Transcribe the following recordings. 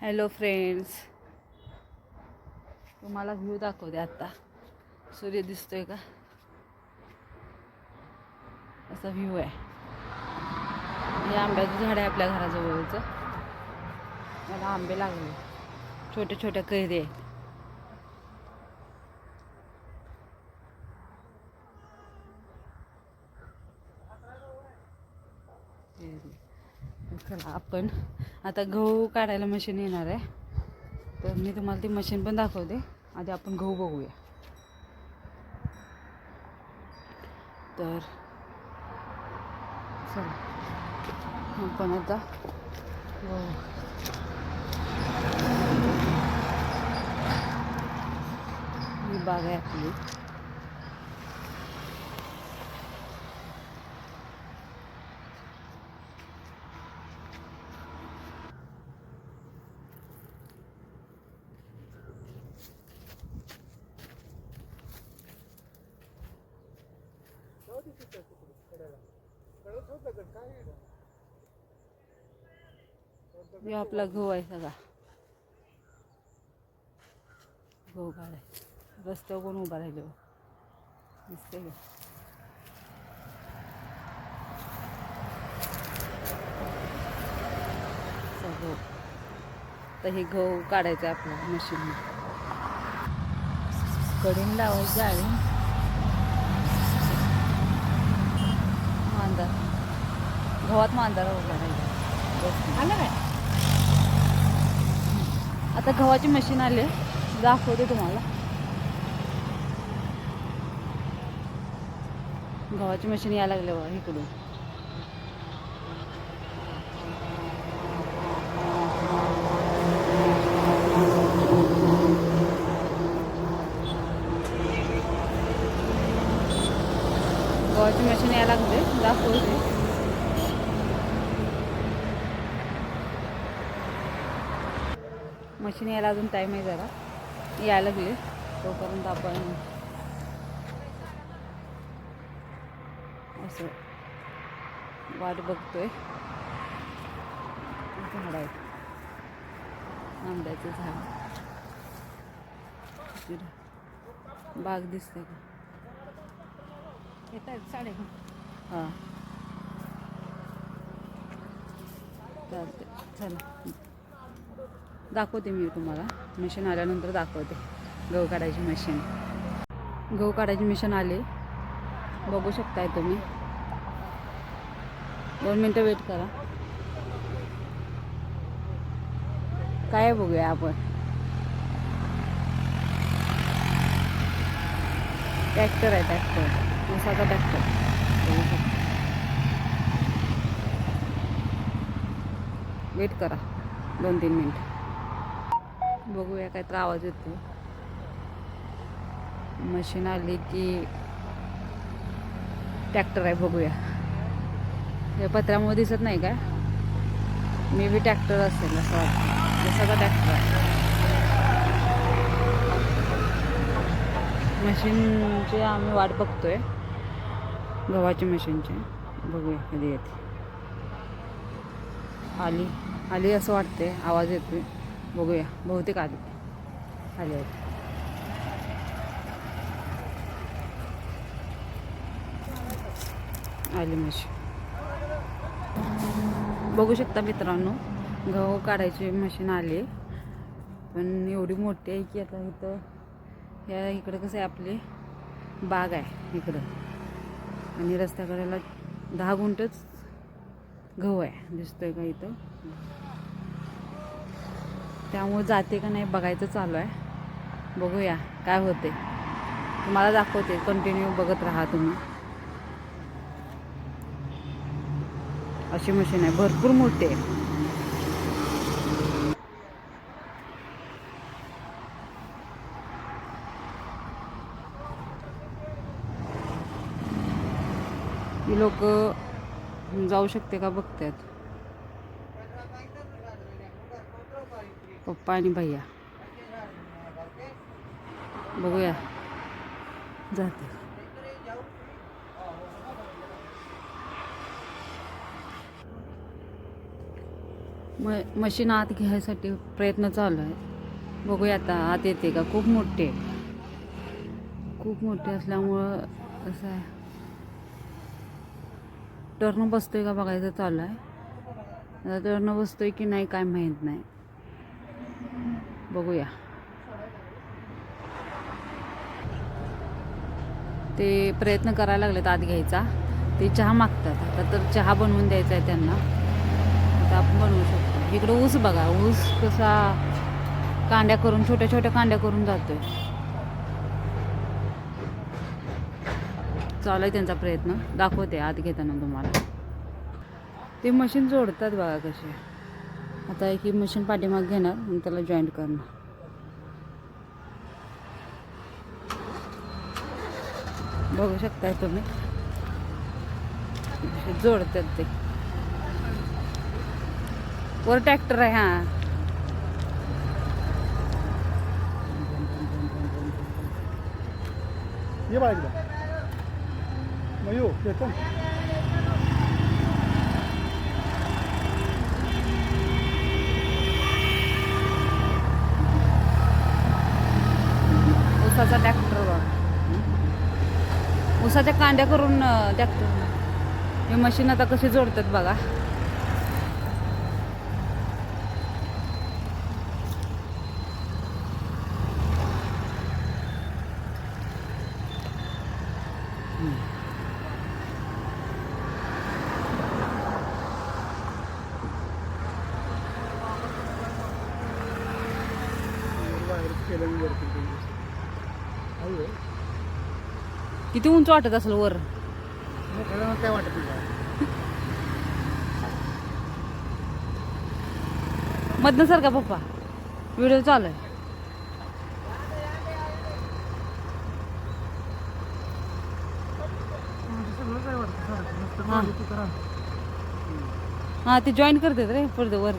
Hello friends तुम्हाला view दाखवते आत्ता सूर्य दिसतोय का? असा व्ह्यू आहे. हे आंब्याचं झाड आहे आपल्या घराजवळचं. मला आंबे लागले. छोटे छोटे कैदे आहेत कैरी. चला आपण आता गहू काढायला मशीन येणार आहे. तर मी तुम्हाला ती मशीन पण दाखवते. आधी आपण गहू बघूया. तर चला आपण आता गहू. ही बाग आहे आपली. हे आपला गहू आहे सगळा. गहू काढाय रस्त्यावर कोण उभा राहिले? दिसते का? गहू. तर हे गहू काढायचं आहे मशीन कडीन लावायचं आहे. मांदार. गव्हात मांदारा उभा राहिला आलं काय? आता गव्हाची मशीन आली. दाखवते तुम्हाला. गव्हाची मशीन यायला लागली बघा इकडून गव्हाची मशीन यायला लागले दाखवते मशीन यायला अजून टाईम आहे जरा. यायला लागले तोपर्यंत आपण असं वाट बघतोय. झाड आहेत. आंब्याचं झाड. बाग दिसते का? येत आहेत साडे हां. चालते चला. दाखवते मी तुम्हाला. मशीन आल्यानंतर दाखवते. गहू काढायची मशीन गहू काढायची मशीन आले. बघू शकताय तुम्ही. दोन मिनटं वेट करा. काय बघूया आपण? ट्रॅक्टर आहे ट्रॅक्टर उसाचा ट्रॅक्टर बघू वेट करा. दोन तीन मिनटं. बघूया काय तर आवाज येतो मशीन आली की ट्रॅक्टर आहे बघूया. हे पत्र्यामुळे दिसत नाही का मे बी ट्रॅक्टर असेल असं वाटतं. सगळं ट्रॅक्टर आहे. मशीनची आम्ही वाट बघतोय. गव्हाची मशीनची बघूया कधी येते. आली. आली असं वाटते आवाज येतोय. बघूया. बहुतेक आले. आले होते. आली मशीन बघू शकता मित्रांनो गहू काढायची मशीन आली. पण एवढी मोठी आहे की आता इथं ह्या इकडं कसं आहे आपली बाग आहे इकडं. आणि रस्त्याकडेला दहा गुंठच गहू आहे दिसतोय का इथं? त्यामुळे जाते का नाही बघायचं चालू आहे. बघूया काय होते. तुम्हाला दाखवते कंटिन्यू बघत राहा तुम्ही. अशी मशीन आहे भरपूर मोठी आहे. लोक जाऊ शकते का बघतात पप्पा आणि भैया. बघूया. जाते. म मशीन आत घ्यायसाठी प्रयत्न चालू आहे. बघूया आता आत येते का? खूप मोठे. खूप मोठे असल्यामुळं असं आहे? टर्न बसतोय का बघायचं चालू आहे. टर्न बसतोय की नाही काय माहीत नाही. बघूया. ते प्रयत्न करायला लागलेत आत घ्यायचा. ते चहा मागतात. आता तर चहा बनवून द्यायचा आहे त्यांना. आता आपण बनवू शकतो. इकडं ऊस बघा. ऊस कसा कांड्या करून छोट्या छोट्या कांड्या करून जातोय. चालू आहे त्यांचा प्रयत्न. दाखवते आत घेताना तुम्हाला. ते मशीन जोडतात बघा कसे. आता एक मशीन पाठीमाग घेणार आणि त्याला जॉईंट करणार. बघू शकताय तुम्ही. जोडतात ते. वर ट्रॅक्टर आहे हा. ये बाळा इकडं मयू येतो ऊसाचा ट्रॅक्टर बघ उसाच्या कांड्या करून ट्रॅक्टर हे मशीन आता कशी जोडतात बघा बाहेर केलं मी वरती ते. आहे होय. किती उंच वाटत असेल वर? काय वाटत तुला मधनं सर का पप्पा? व्हिडिओ चालू आहे. हां. हा ते जॉईन करतात रे पडदे वर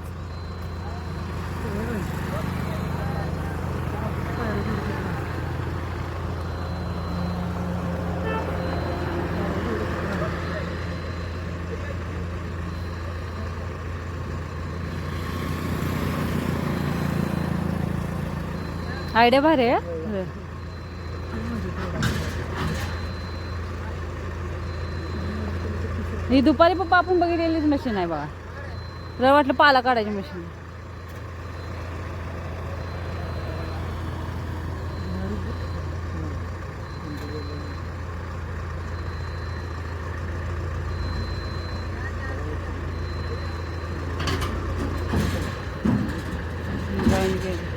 आयडिया भारी आहे. ही दुपारी पप्पा आपण बघितलेलीच मशीन आहे बघा. तुला वाटलं पाला काढायची मशीन जॉईन केली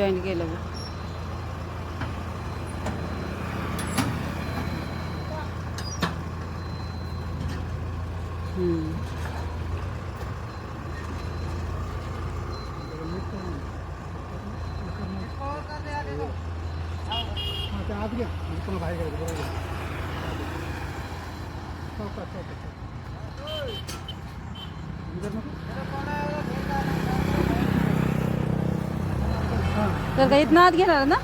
जॉईन केलं तर काही इथनं आत घेणार ना?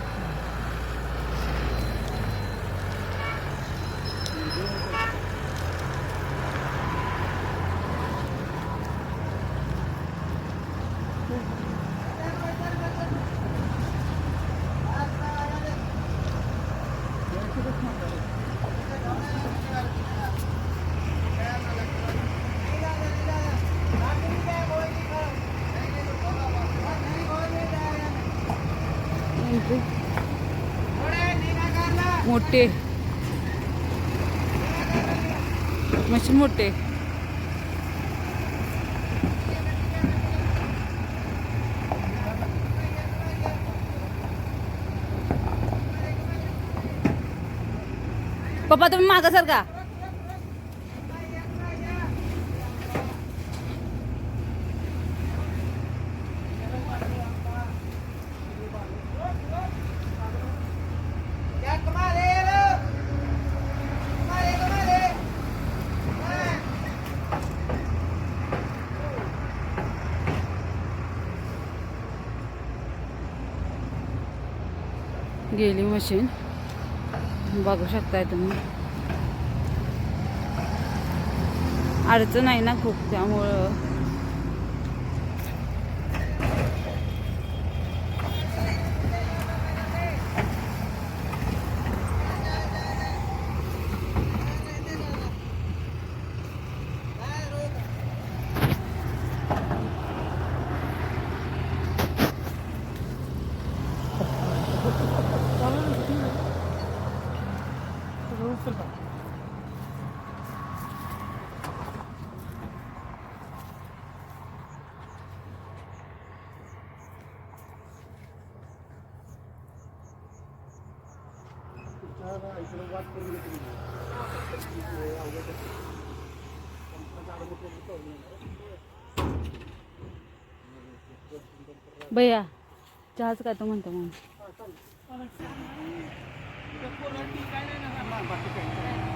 असे मोठे. पप्पा तुम्ही मागं सर का गेली मशीन. बघू शकताय तुम्ही. अडचण आहे ना खूप त्यामुळं सगळं उचलता इकडं वाट करून घेतली भैया चहाच काय तो म्हणतो मग मशीन ट्राय घ्यायला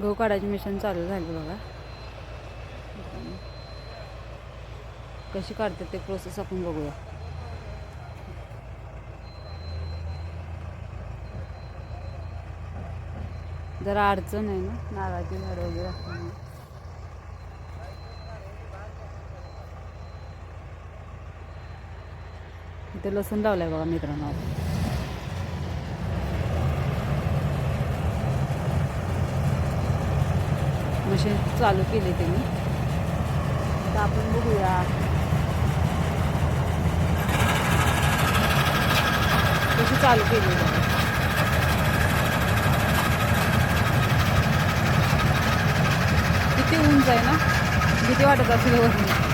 गहू काढायची मिशन चालू झाली बघा. कशी काढतात ते प्रोसेस आपण बघूया. जरा अडचण आहे ना नारळाची झाडं वगैरे असल्यामुळे. इथे लसूण लावलाय बघा मित्रांनो. मशीन चालू केली त्यांनी. आता आपण बघूया. कशी चालू केली किती उंच आहे ना? किती वाटत असेल वरून.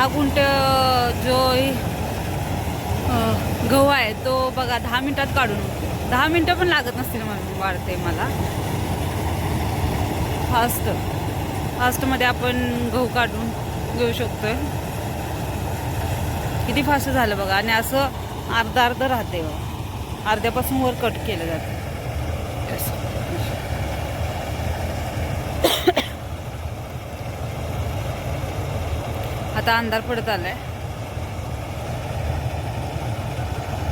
दहा गुंठ जो गहू आहे तो बघा दहा मिनिटात काढून दहा मिनटं पण लागत नसतील मला वाढते मला. फास्ट फास्टमध्ये आपण गहू काढून घेऊ शकतोय. किती फास्ट झालं बघा आणि असं अर्धा अर्ध राहते अर्ध्यापासून वर कट केलं जातं. आता अंधार पडत आलाय.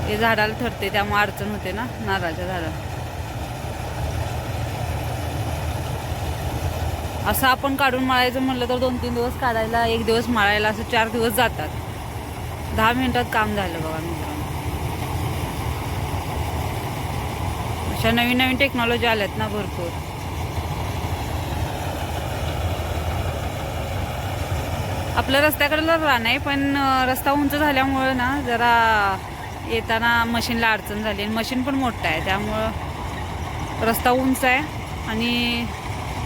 हे झाडाला ठरते त्यामुळे अडचण होते ना नारळाच्या झाडाला. असं आपण काढून मळायचं म्हणलं तर दोन तीन दिवस काढायला एक दिवस मळायला असं चार दिवस जातात. दहा मिनिटात काम झालं बघा मित्रांनो. अशा नवीन नवीन टेक्नॉलॉजी आल्यात ना भरपूर. आपलं रस्त्याकडलं रान आहे पण रस्ता उंच झाल्यामुळं ना जरा येताना मशीनला अडचण झाली. आणि मशीन पण मोठं आहे त्यामुळं रस्ता उंच आहे आणि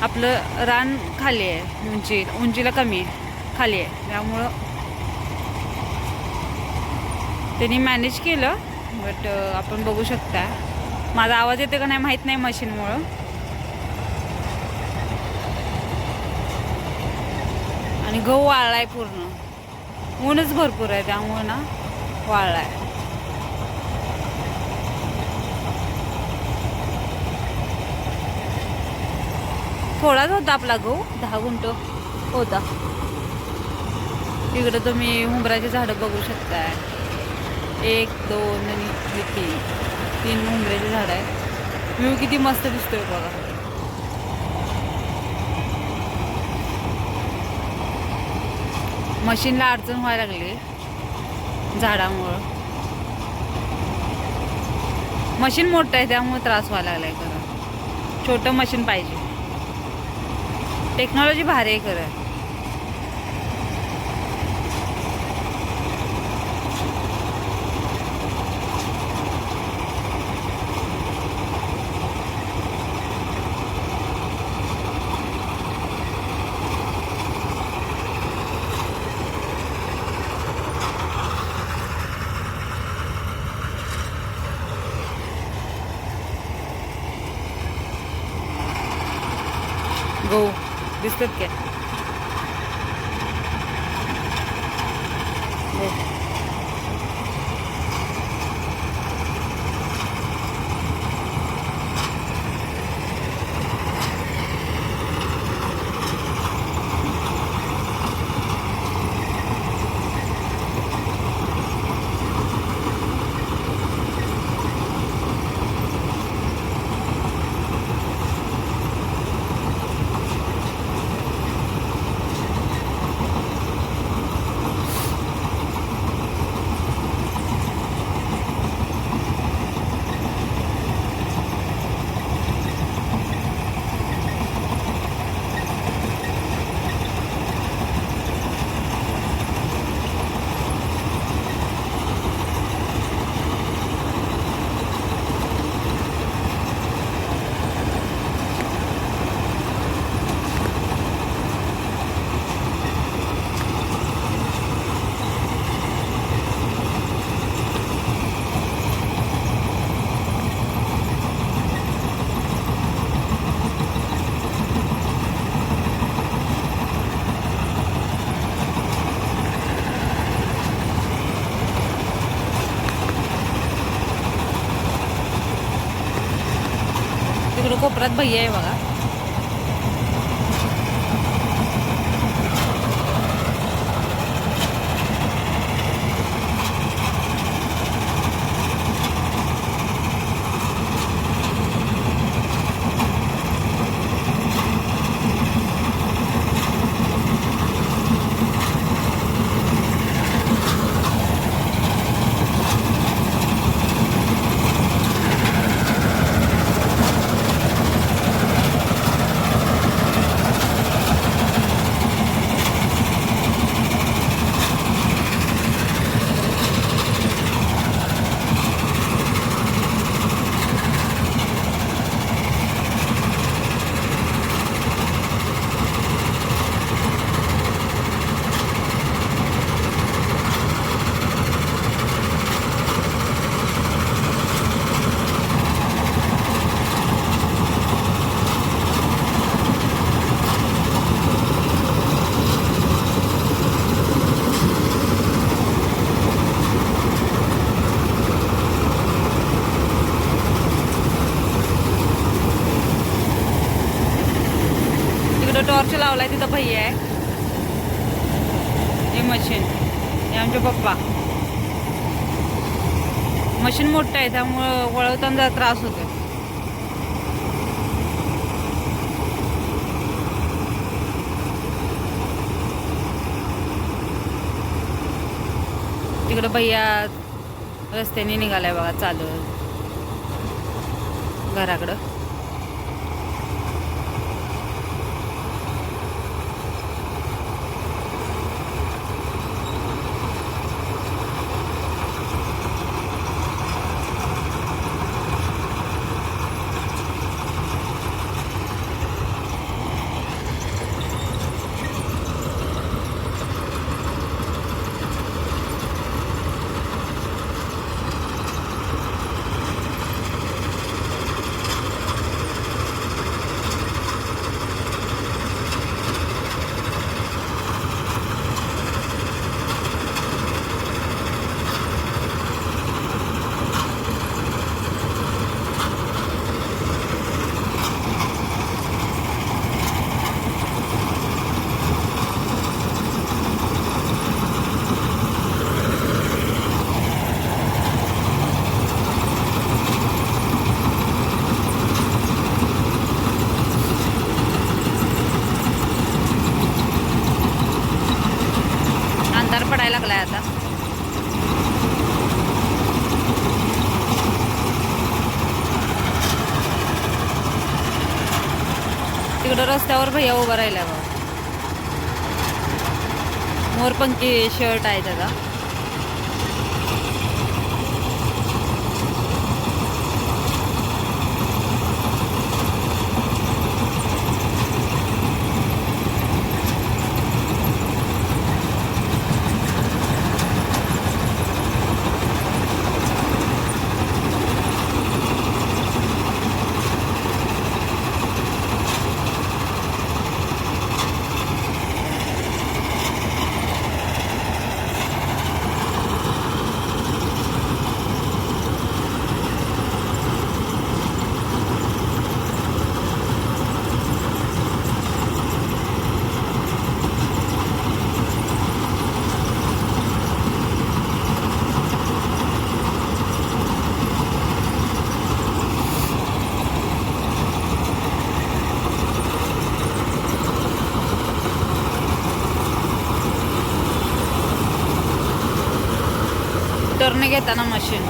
आपलं रान खाली आहे उंची उंचीला कमी आहे खाली आहे. त्यामुळं त्यांनी मॅनेज केलं बट आपण बघू शकता. माझा आवाज येते का नाही माहीत नाही मशीनमुळं. आणि गहू वाळलाय पूर्ण. ऊनच भरपूर आहे त्यामुळं ना वाळलाय. थोडाच होता आपला गहू दहा गुंट होता. इकडं तुम्ही उंबराची झाडं बघू शकताय. एक दोन आणि तीन. तीन उंबऱ्याची झाडं आहे व्ह्यू किती मस्त दिसतोय बघा. मशीनला अडचण व्हायला लागली झाडामुळं. मशीन मोठं आहे त्यामुळे त्रास व्हायला लागलाय खरं. छोटं मशीन पाहिजे. टेक्नॉलॉजी भारी आहे खरं गहू दिसतात काय गहू. तिकडं भैया आहे बघा तिकडं टॉर्च लावलाय तिथं भैया आहे हे मशीन हे आमचे पप्पा मशीन मोठं आहे त्यामुळं वळवताना त्रास होतो तिकडं भैया रस्त्याने निघालाय बघा चालू घराकडं अंधार पडायला लागलाय आता तिकडं या भैया उभा राहिला बघा मोरपंखी शर्ट आहे त्याचा. मोटरने घेताना मशीन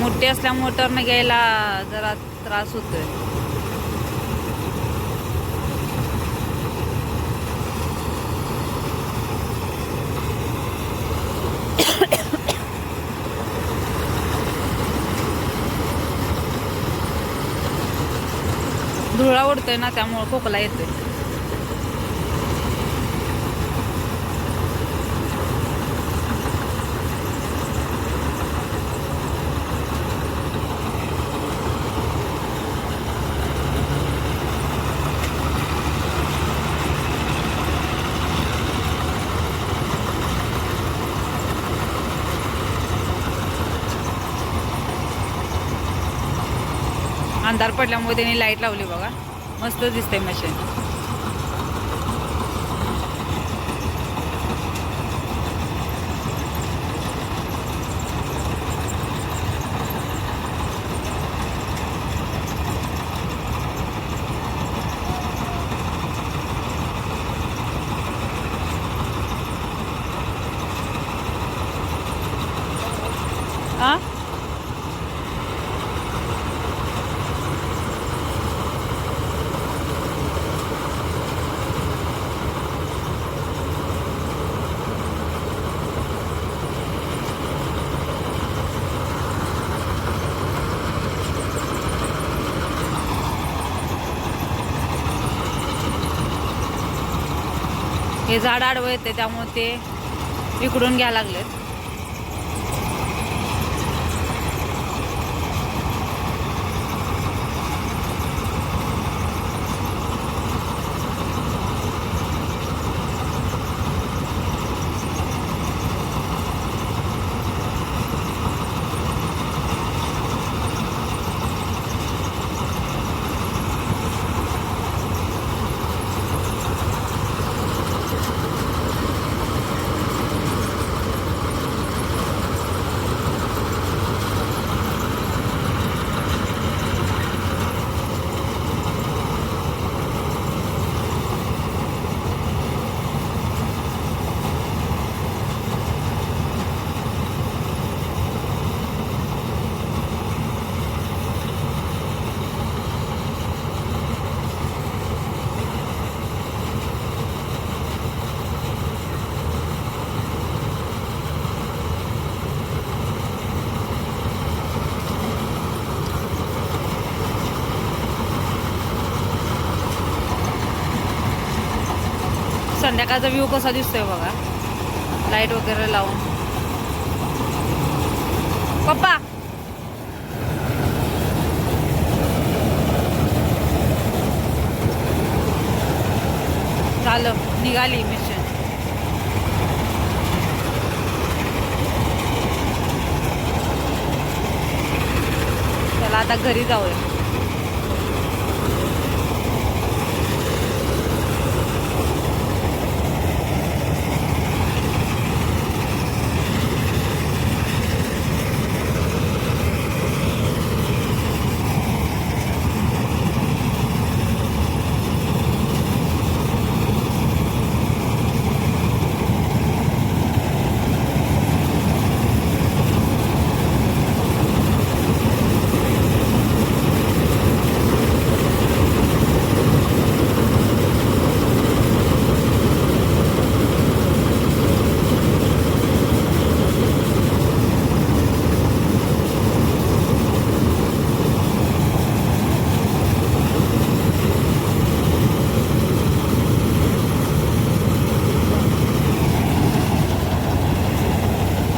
मोठी असल्यामुळे मोटरने घ्यायला जरा त्रास होतोय. धुळा उडतोय ना त्यामुळे खोकला येतोय. अंधार पडल्यामुळे त्यांनी लाइट लावली बघा. मस्त दिसते मशीन हे झाड आडवं येते त्यामुळे ते विकडून घ्यायला लागलेत. संध्याकाळचा व्ह्यू कसा दिसतोय बघा. लाइट वगैरे लावून. पप्पा! झालं. निघाली मिशन चला आता घरी जाऊया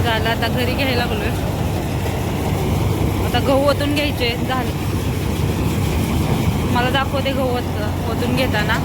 झालं आता घरी घ्यायला लागलोय. आता गहू ओतून घ्यायचे झालं. मला दाखवते गहू ओतून घेताना.